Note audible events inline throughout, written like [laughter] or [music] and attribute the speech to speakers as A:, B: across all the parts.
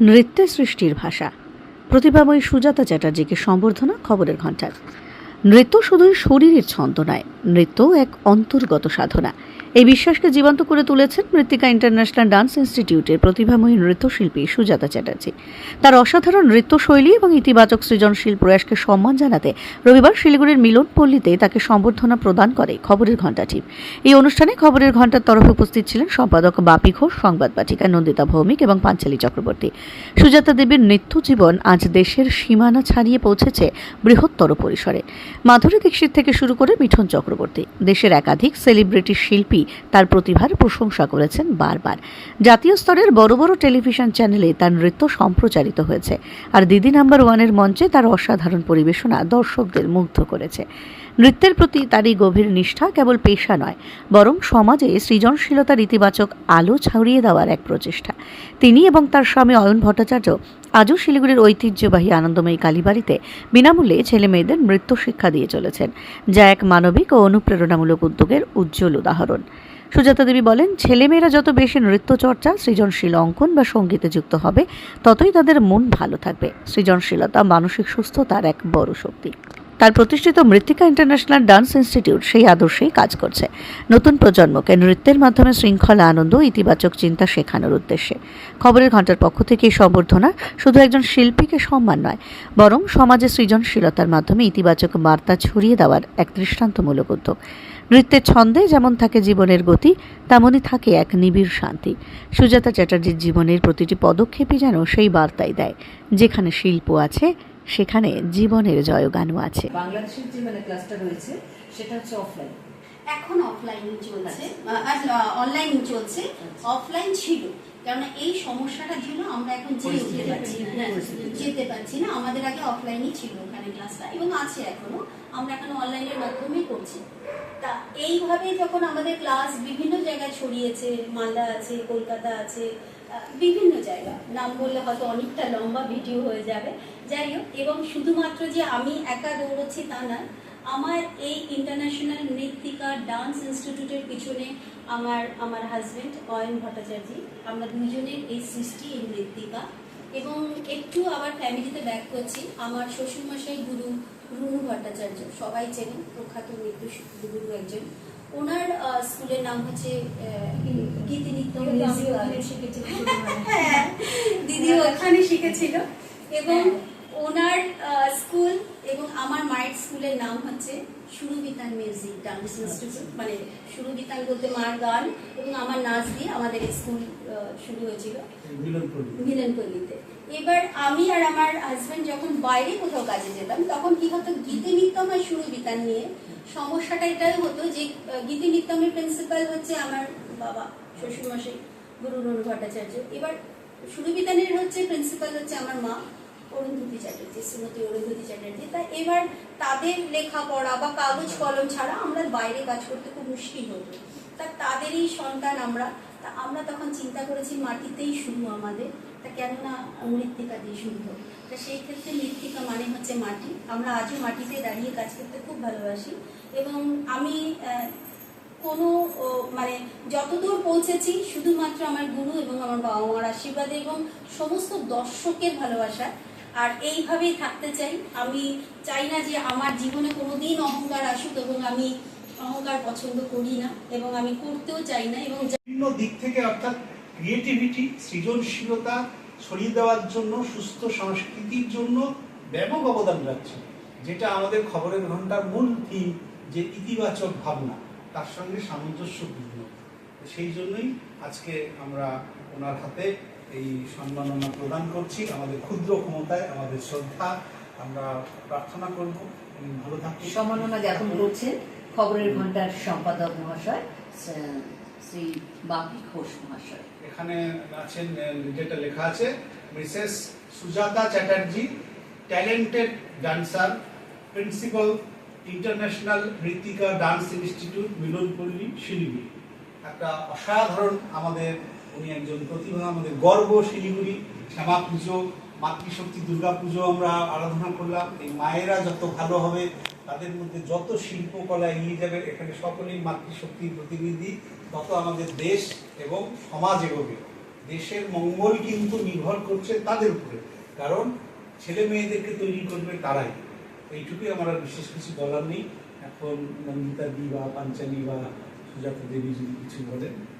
A: নৃত্য সৃষ্টির ভাষা। প্রতিভাময়ী সুজাতা চ্যাটার্জিকে সম্বর্ধনা খবরের ঘণ্টার নৃত্য শুধুই শরীরের ছন্দ নয় নৃত্যও এক অন্তর্গত সাধনা। এই বিশ্বাসকে জীবন্ত করে তুলেছেন মৃত্তিকা ইন্টারন্যাশনাল ডান্স ইনস্টিটিউটের প্রতিভাময়ী নৃত্যশিল্পী সুজাতা চ্যাটার্জি। তার অসাধারণ নৃত্যশৈলী এবং ইতিবাচক সৃজনশীল প্রয়াসকে সম্মান জানাতে রবিবার শিলিগুড়ির মিলন পল্লীতে তাকে সম্বর্ধনা প্রদান করে খবরের ঘণ্টা টিম। এই অনুষ্ঠানে খবরের ঘণ্টার তরফে উপস্থিত ছিলেন সম্পাদক বাপি ঘোষ, সংবাদ পাঠিকা নন্দিতা ভৌমিক এবং পাঞ্চালী চক্রবর্তী। সুজাতা দেবীর নৃত্য জীবন আজ দেশের সীমানা ছাড়িয়ে পৌঁছেছে বৃহত্তর পরিসরে। মাধুরী দীক্ষিত থেকে শুরু করে মিঠুন চক্রবর্তী। দেশের একাধিক সেলিব্রিটি শিল্পী তার প্রতিভার প্রশংসা করেছেন বারবার। জাতীয় স্তরের বড় বড় টেলিভিশন চ্যানেলে তার নৃত্য সম্প্রচারিত হয়েছে। আর দিদি নাম্বার ওয়ানের মঞ্চে তার অসাধারণ পরিবেশনা দর্শকদের মুগ্ধ করেছে। নৃত্যের প্রতি তার এই গভীর নিষ্ঠা কেবল পেশা নয়, বরং সমাজে সৃজনশীলতার ইতিবাচক আলো ছাড়িয়ে দেওয়ার এক প্রচেষ্টা। তিনি এবং তার স্বামী অয়ন ভট্টাচার্য আজও শিলিগুড়ির ঐতিহ্যবাহী আনন্দময়ী কালীবাড়িতে বিনামূল্যে ছেলে মেয়েদের নৃত্য শিক্ষা দিয়ে চলেছেন, যা এক মানবিক ও অনুপ্রেরণামূলক উদ্যোগের উজ্জ্বল উদাহরণ। সুজাতা দেবী বলেন ছেলেমেয়েরা যত বেশি নৃত্য চর্চা সৃজনশীল অঙ্কন বা সঙ্গীতে যুক্ত হবে, ততই তাদের মন ভালো থাকবে। সৃজনশীলতা, মানসিক সুস্থতার এক বড় শক্তি। তার প্রতিষ্ঠিত মৃত্তিকা ইন্টারন্যাশনাল ডান্স ইনস্টিটিউট সেই আদর্শেই কাজ করছে। নতুন প্রজন্মকে নৃত্যের মাধ্যমে শৃঙ্খলা, আনন্দ, ইতিবাচক চিন্তা শেখানোর উদ্দেশ্যে। খবরের ঘণ্টার পক্ষ থেকে এই সম্বর্ধনা শুধু একজন শিল্পীকে সম্মান নয়, বরং সমাজে সৃজনশীলতার মাধ্যমে ইতিবাচক বার্তা ছড়িয়ে দেওয়ার এক দৃষ্টান্তমূলক উদ্যোগ। নৃত্যের ছন্দে যেমন থাকে জীবনের গতি তেমনই থাকে এক নিবিড় শান্তি। সুজাতা চ্যাটার্জির জীবনের প্রতিটি পদক্ষেপই যেন সেই বার্তাই দেয়, যেখানে শিল্প আছে সেখানে জীবনের জয়গানও আছে।
B: বাংলাদেশের যে মানে ক্লাসটা রয়েছে সেটা হচ্ছে অফলাইন
C: এখন অফলাইনই চলছে। অনলাইন চলছে। অফলাইন ছিল। কারণ এই সমস্যাটা ছিল আমরা এখন যেতে
B: পরিস্থিতি,
C: পারছি হ্যাঁ। যেতে পারছি না। আমাদের আগে অফলাইনই ছিল ওখানে ক্লাসটা এবং আছে এখনও। আমরা এখন অনলাইনের মাধ্যমে করছি। তা এইভাবে যখন আমাদের ক্লাস বিভিন্ন জায়গায় ছড়িয়েছে মালদা আছে কলকাতা আছে বিভিন্ন জায়গা। নাম বললে হয়তো অনেকটা লম্বা ভিডিও হয়ে যাবে। যাই হোক এবং শুধুমাত্র যে আমি একা দৌড়চ্ছি তা না আমার এই ইন্টারন্যাশনাল নৃত্যিকা ডান্স ইনস্টিটিউটের পিছনে আমার আমার হাজবেন্ড অয়ন ভট্টাচার্য আমরা দুজনের এই সৃষ্টি এই নৃত্যিকা এবং একটু আবার ফ্যামিলিতে ব্যাক করছি আমার শ্বশুরমশাই গুরু রুনু ভট্টাচার্য সবাই চেনেন প্রখ্যাত নৃত্য গুরু একজন। ওনার স্কুলের নাম হচ্ছে গীতি নৃত্য musical। হ্যাঁ, দিদি ওখানে শিখেছিল। এবং ওনার স্কুল এবং আমার মায়ের স্কুলের নাম হচ্ছে সুরবিতান মিউজিক ডান্স ইনস্টিটিউট। মানে সুরবিতান বলতে মার গান এবং আমার নাচ দিয়ে আমাদের স্কুল শুরু হয়েছিল। মিলনপল্লীতে। এবার আমি আর আমার হাজবেন্ড যখন বাইরে কোথাও কাজে যেতাম তখন কি হতো গীতি নিত্যম আর সুরবিতান নিয়ে সমস্যাটা এটাই হতো যে গীতি নিত্যমের প্রিন্সিপাল হচ্ছে আমার বাবা শ্বশুরমশাই গুরু রুনু ভট্টাচার্য এবার সুরবিতানের হচ্ছে প্রিন্সিপাল হচ্ছে আমার মা। অরুন্ধতী চ্যাটার্জি, শ্রীমতী অরুন্ধতী চ্যাটার্জি। তা এবার তাদের লেখাপড়া বা কাগজ কলম ছাড়া আমরা বাইরে কাজ করতে খুব মুশকিল হতো। তা তাদেরই সন্তান আমরা। তা আমরা তখন চিন্তা করেছি, মাটিতেই শুরু আমাদের। তা কেননা মৃত্তিকা দিয়ে শুরু হোক তা সেই ক্ষেত্রে মৃত্তিকা মানে হচ্ছে মাটি। আমরা আজও মাটিতে দাঁড়িয়ে কাজ করতে খুব ভালোবাসি। এবং আমি কোনো মানে যতদূর পৌঁছেছি, শুধুমাত্র আমার গুরু এবং আমার বাবা মার আশীর্বাদে এবং সমস্ত দর্শকের ভালোবাসা আর এইভাবেই থাকতে চাই। আমি চাই না যে আমার জীবনে কোনোদিন অহংকার আসুক এবং আমি অহংকার পছন্দ করি না এবং আমি করতেও চাই না এবং
D: বিভিন্ন দিক থেকে অর্থাৎ ক্রিয়েটিভিটি সৃজনশীলতা ছড়িয়ে দেওয়ার জন্য, সুস্থ সংস্কৃতির জন্য ব্যাপক অবদান রাখছে, যেটা আমাদের খবরের ঘণ্টার মূল থিম যে ইতিবাচক ভাবনা, তার সঙ্গে সামঞ্জস্যপূর্ণ। সেই জন্যই আজকে আমরা ওনার হাতে এই সম্মাননা প্রদান করছি। আমাদের ক্ষুদ্র ক্ষমতায় আমাদের শ্রদ্ধা। আমরা প্রার্থনা করব। ভালো থাকুন
B: সম্মাননা জ্ঞাপন করছেন খবরের ঘণ্টার সম্পাদক মহাশয় শ্রী- বাপি ঘোষ মহাশয়।
D: এখানে আছেন যেটা লেখা আছে Mrs Sujata Chatterjee talented dancer principal international Mrittika dance institute Milanpalli Siliguri. একটা অসাধারণ আমাদের উনি একজন প্রতিভা, আমাদের গর্ব, শিলিগুড়ি শ্যামা পুজো মাতৃশক্তি দুর্গা পুজো আমরা আরাধনা করলাম। এই মায়েরা যত ভালো হবে, তাদের মধ্যে যত শিল্পকলা এগিয়ে যাবে, এখানে সকলেই মাতৃশক্তির প্রতিনিধি। তত আমাদের দেশ এবং সমাজ এগোবে। দেশের মঙ্গল কিন্তু নির্ভর করছে তাদের উপরে। কারণ ছেলে মেয়েদেরকে তৈরি করবে তারাই। এইটুকুই আমার বিশেষ কিছু বলার নেই। এখন নন্দিতা দি বা পাঞ্চালি বা সুজাতা দেবী যদি কিছু বলেন।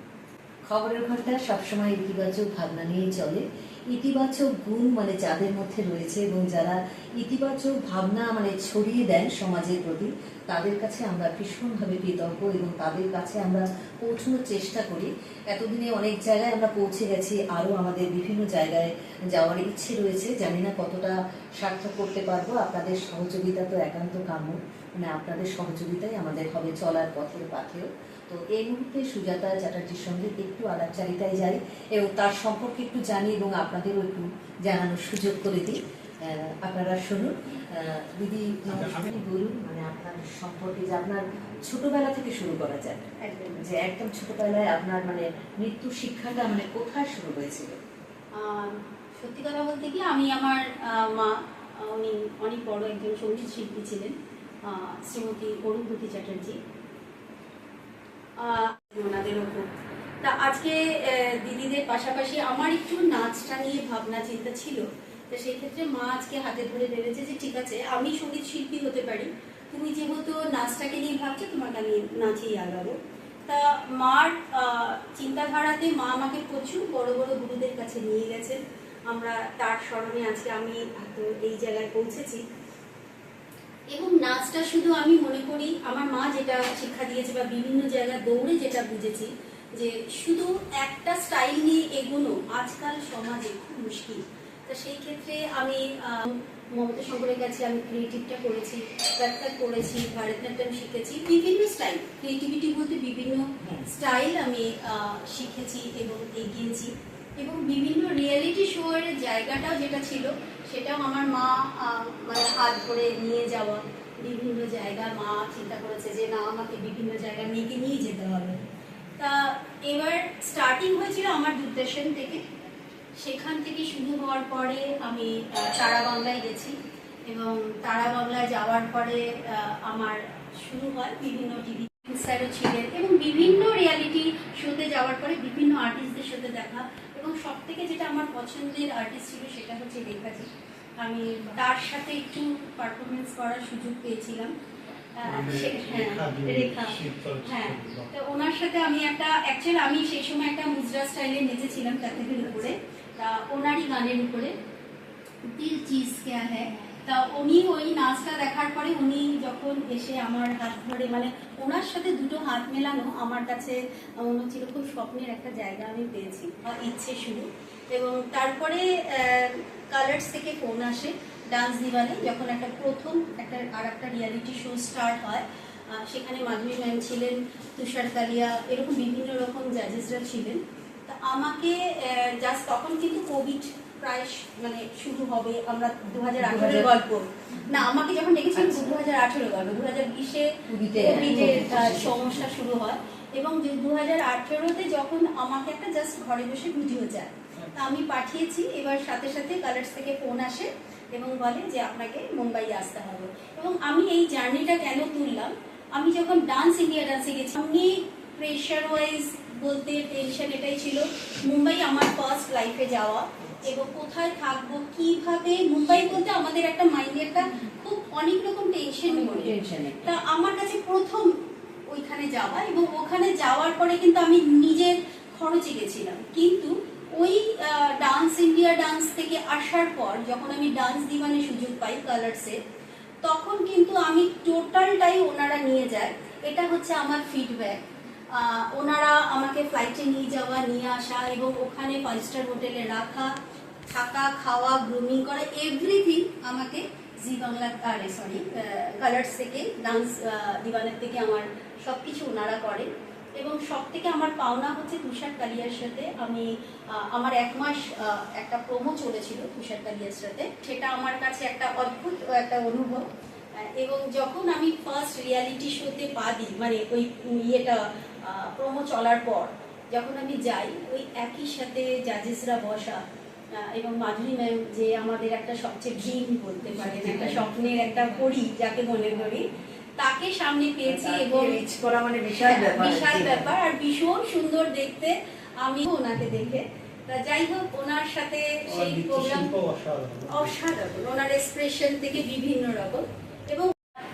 B: খবরের ঘণ্টা সবসময় ইতিবাচক ভাবনা নিয়ে চলে। ইতিবাচক গুণ মানে যাদের মধ্যে রয়েছে এবং যারা ইতিবাচক ভাবনা মানে ছড়িয়ে দেন সমাজের প্রতি, তাদের কাছে আমরা ভীষণভাবে কৃতজ্ঞ এবং তাদের কাছে আমরা পৌঁছানোর চেষ্টা করি। এতদিনে অনেক জায়গায় আমরা পৌঁছে গেছি, আরও আমাদের বিভিন্ন জায়গায় যাওয়ার ইচ্ছে রয়েছে। জানি না কতটা সার্থক করতে পারব। আপনাদের সহযোগিতা তো একান্ত কাম্য। মানে আপনাদের সহযোগিতাই আমাদের হবে চলার পথের পাথেও তো এই মুহূর্তে সুজাতা চ্যাটার্জির সঙ্গে একটু আলাপচারিতায় যাই এবং তার সম্পর্কে একটু জানি এবং আপনাদেরও একটু জানানোর সুযোগ করে দিই। আপনারা শুনুন। আহ, দিদি বলুন মানে আপনার সম্পর্কে যে আপনার ছোটবেলা থেকে শুরু করা যায়
C: একদম।
B: যে একদম ছোটবেলায় আপনার মানে নৃত্য শিক্ষাটা মানে কোথায় শুরু হয়েছিল?
C: আহ, সত্যি কথা বলতে কি আমি আমার আহ, মা উনি অনেক বড় একজন সংগীত শিল্পী ছিলেন আহ, শ্রীমতী অরুন্ধতী চ্যাটার্জি। আহ, ওনাদের ওপর। তা আজকে দিদিদের পাশাপাশি আমার একটু নাচটা নিয়ে ভাবনা, চিন্তা ছিল। তো সেই ক্ষেত্রে মা আজকে হাতে ধরে ভেবেছে যে, ঠিক আছে, আমি সংগীত শিল্পী হতে পারি। তুমি যেহেতু নাচটাকে নিয়ে ভাবছ, তোমাকে আমি নাচেই আগাবো। তা মার চিন্তাধারাতে মা আমাকে প্রচুর বড় বড় গুরুদের কাছে নিয়ে গেছেন আমরা তার স্মরণে আজকে আমি এই জায়গায় পৌঁছেছি। এবং নাচটা শুধু আমি মনে করি, আমার মা যেটা শিক্ষা দিয়েছে বা বিভিন্ন জায়গায় দৌড়ে যেটা বুঝেছি যে শুধু একটা স্টাইল নিয়ে এগোনো আজকাল সমাজে খুব মুশকিল। তা সেই ক্ষেত্রে আমি মমতা শঙ্করের কাছে আমি ক্রিয়েটিভটা করেছি কত্থক করেছি ভারতনাট্যম শিখেছি বিভিন্ন স্টাইল। ক্রিয়েটিভিটি বলতে বিভিন্ন স্টাইল আমি শিখেছি এবং এগিয়েছি এবং বিভিন্ন রিয়েলিটি শো এর জায়গাটাও যেটা ছিল সেটাও আমার মা মানে হাত ধরে নিয়ে যাওয়া। বিভিন্ন জায়গায় মা চিন্তা করেছে যে না আমাকে বিভিন্ন জায়গায় মেয়েকে নিয়ে যেতে হবে। তা এবার স্টার্টিং হয়েছিল আমার দূরদর্শন থেকে। সেখান থেকে শুরু হওয়ার পরে আমি তারা বাংলায় গেছি এবং তারা বাংলায় যাওয়ার পরে আমার শুরু হয় বিভিন্ন টিভি স্যারও ছিলেন এবং বিভিন্ন রিয়ালিটি শোতে যাওয়ার পরে বিভিন্ন আর্টিস্টদের সাথে দেখা এবং সব থেকে যেটা আমার পছন্দের আর্টিস্ট ছিল সেটা হচ্ছে রেখাজি আমি তার সাথে একটু পারফরমেন্স করার সুযোগ পেয়েছিলাম। আহ, সে- হ্যাঁ হ্যাঁ তো ওনার সাথে আমি একটা অ্যাকচুয়ালি আমি সেই সময় একটা মুজরা স্টাইলে নেচেছিলাম কাথকের উপরে। তা ওনারই গানের উপরে। দিল চিজ কেয়া হ্যাঁ তা উনি ওই নাচটা দেখার পরে উনি যখন এসে আমার হাত ধরে মানে ওনার সাথে দুটো হাত মেলানো আমার কাছে মনে হচ্ছিল খুব স্বপ্নের একটা জায়গা আমি পেয়েছি বা ইচ্ছে শুরু। এবং তারপরে কালার্স থেকে ফোন আসে। ডান্স দিওয়ানে যখন একটা প্রথম একটা আর একটা রিয়ালিটি শো স্টার্ট হয় সেখানে মাধুরী ম্যাম ছিলেন তুষার কালিয়া এরকম বিভিন্ন রকম জাজেসরা ছিলেন। তা আমাকে জাস্ট তখন কিন্তু কোভিড প্রায় মানে শুরু হবে আমরা দু হাজার আঠেরোর গল্প। না আমাকে যখন ডেকেছিলেন দু হাজার আঠেরো গল্প দু হাজার বিশে কোভিডের সমস্যা শুরু হয়। এবং দু হাজার আঠেরোতে যখন আমাকে একটা জাস্ট ঘরে বসে ভিডিও যায় তা আমি পাঠিয়েছি এবার সাথে সাথে কালার্স থেকে ফোন আসে। এবং বলে যে আপনাকে মুম্বাই আসতে হবে। এবং আমি এই জার্নিটা কেন তুললাম? আমি যখন ডান্স ইন্ডিয়া ডান্সে গেছি আমি প্রেশার ওয়াইজ বলতে টেনশন এটাই ছিল মুম্বাই আমার ফার্স্ট লাইফে যাওয়া এবং কোথায় থাকব কীভাবে? মুম্বাই বলতে আমাদের একটা মাইন্ডে একটা খুব অনেক রকম টেনশন তা আমার কাছে প্রথম ওইখানে যাওয়া এবং ওখানে যাওয়ার পরে কিন্তু আমি নিজের খরচে গেছিলাম। কিন্তু ওই ডান্স ইন্ডিয়া ডান্স থেকে আসার পর যখন আমি ডান্স দিওয়ানে সুযোগ পাই কালার্সে তখন কিন্তু আমি টোটালটাই ওনারা নিয়ে যায়। এটা হচ্ছে আমার ফিডব্যাক ওনারা আমাকে ফ্লাইটে নিয়ে যাওয়া, নিয়ে আসা এবং ওখানে ফাইভ স্টার হোটেলে রাখা, থাকা, খাওয়া গ্রুমিং করা এভরিথিং আমাকে জি বাংলা আরে সরি কালার্স থেকে ডান্স দিওয়ানের থেকে আমার সব কিছু ওনারা করেন। এবং সব থেকে আমার পাওনা হচ্ছে তুষার কালিয়ার সাথে। আমি আমার এক মাস একটা প্রোমো চলেছিল তুষার কালিয়ার সাথে। সেটা আমার কাছে একটা অদ্ভুত একটা অনুভব। এবং যখন আমি ফার্স্ট রিয়ালিটি শোতে পা দিই মানে ওই ইয়েটা প্রোমো চলার পর যখন আমি যাই ওই একই সাথে জাজেসরা বসা এবং মাধুরী ম্যাম যে আমাদের একটা সবচেয়ে ড্রিম বলতে পারেন একটা [laughs] স্বপ্নের একটা পরি যাকে মনে করি তাকে সামনে পেয়েছি এবং
B: রিচ করা মানে বিশাল ব্যাপার
C: বিশাল ব্যাপার আর ভীষণ সুন্দর দেখতে। আমি ওনাকে দেখে। তা যাই হোক ওনার সাথে সেই প্রোগ্রাম
D: অসাধারণ।
C: ওনার এক্সপ্রেশন থেকে বিভিন্ন রকম। এবং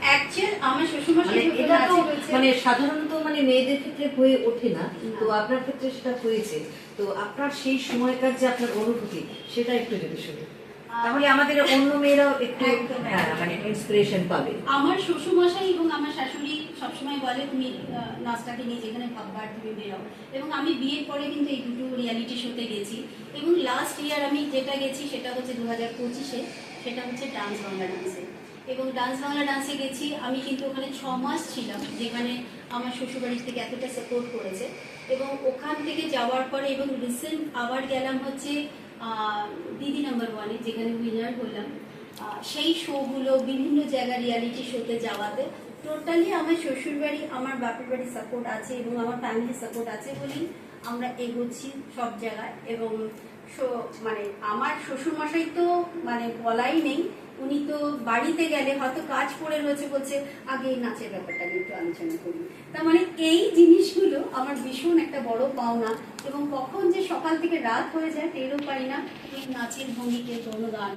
C: অ্যাকচুয়াল আমার
B: মানে
C: শ্বশুরমশাই
B: এটা তো মানে সাধারণত মানে মেয়েদের ক্ষেত্রে হয়ে ওঠে না। তো আপনার ক্ষেত্রে সেটা হয়েছে। তো আপনার সেই সময়কার যে আপনার অনুভূতি সেটা একটু যদি তাহলে আমাদের অন্য মেয়েরাও একটু হ্যাঁ। মানে ইন্সপিরেশন পাবে।
C: আমার শ্বশুরমশাই এবং আমার শাশুড়ি সবসময় বলে, তুমি নাচটাকে নিয়ে যেখানে ভাববার তুমি বেরো। এবং আমি বিয়ের পরে কিন্তু এই দুটো রিয়ালিটি শোতে গেছি। এবং লাস্ট ইয়ার আমি যেটা গেছি সেটা হচ্ছে দু হাজার পঁচিশে, সেটা হচ্ছে ডান্স বাংলা ডান্সে এবং ডান্স বাংলা ডান্সে গেছি, আমি কিন্তু ওখানে ছ মাস ছিলাম, যেখানে আমার শ্বশুরবাড়ির থেকে এতটা সাপোর্ট করেছে। এবং ওখান থেকে যাওয়ার পরে এবং রিসেন্ট আবার গেলাম হচ্ছে দিদি নাম্বার ওয়ানে যেখানে উইনার হলাম সেই শোগুলো বিভিন্ন জায়গা রিয়ালিটি শোতে যাওয়াতে টোটালি আমার শ্বশুরবাড়ি, আমার বাপের বাড়ির সাপোর্ট আছে এবং আমার ফ্যামিলির সাপোর্ট আছে বলেই আমরা এগোচ্ছি সব জায়গায় এবং মানে আমার শ্বশুরমশাই তো মানে বলাই নেই, উনি তো বাড়িতে গেলে হয়তো কাজ পড়ে রয়েছে বলছে, আগে এই নাচের ব্যাপারটা একটু আলোচনা করি। তার মানে এই জিনিসগুলো আমার ভীষণ একটা বড় পাওনা এবং কখন যে সকাল থেকে রাত হয়ে যায় টেরও পারি না। এই নাচের ভঙ্গিকে গান